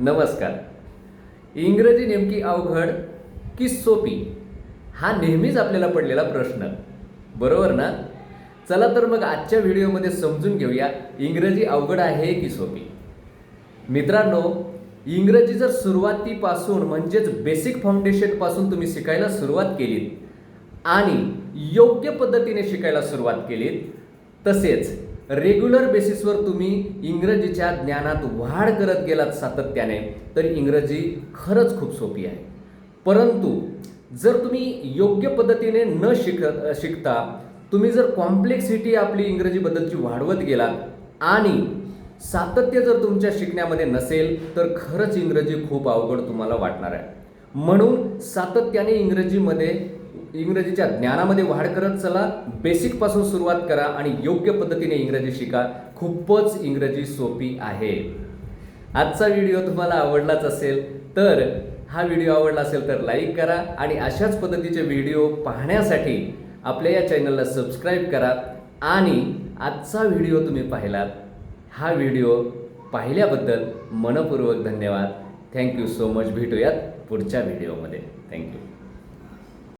नमस्कार. इंग्रजी नेमकी अवघड की सोपी हा नेहमीच आपल्याला पडलेला प्रश्न. बरोबर ना? चला तर मग आजच्या व्हिडिओमध्ये समजून घेऊया इंग्रजी अवघड आहे की सोपी. मित्रांनो इंग्रजी जर सुरुवातीपासून म्हणजेच बेसिक फाउंडेशनपासून तुम्ही शिकायला सुरुवात केलीत आणि योग्य पद्धतीने शिकायला सुरुवात केलीत तसेच रेग्युलर बेसिसवर तुम्ही इंग्रजीच्या ज्ञानात वाढ करत गेलात सातत्याने तर इंग्रजी खरंच खूप सोपी आहे. परंतु जर तुम्ही योग्य पद्धतीने न शिक शिकता तुम्ही जर कॉम्प्लेक्सिटी आपली इंग्रजीबद्दलची वाढवत गेलात आणि सातत्य जर तुमच्या शिकण्यामध्ये नसेल तर खरंच इंग्रजी खूप अवघड तुम्हाला वाटणार आहे. म्हणून सातत्याने इंग्रजीमध्ये इंग्रजीच्या ज्ञानामध्ये वाढ करत चला बेसिकपासून सुरुवात करा आणि योग्य पद्धतीने इंग्रजी शिका. खूपच इंग्रजी सोपी आहे. आजचा व्हिडिओ तुम्हाला आवडलाच असेल तर हा व्हिडिओ आवडला असेल तर लाईक करा आणि अशाच पद्धतीचे व्हिडिओ पाहण्यासाठी आपल्या या चॅनलला सबस्क्राईब करा. आणि आजचा व्हिडिओ तुम्ही पाहिलात हा व्हिडिओ पाहिल्याबद्दल मनपूर्वक धन्यवाद. थँक्यू सो मच भेटूयात पुढच्या व्हिडिओमध्ये थँक्यू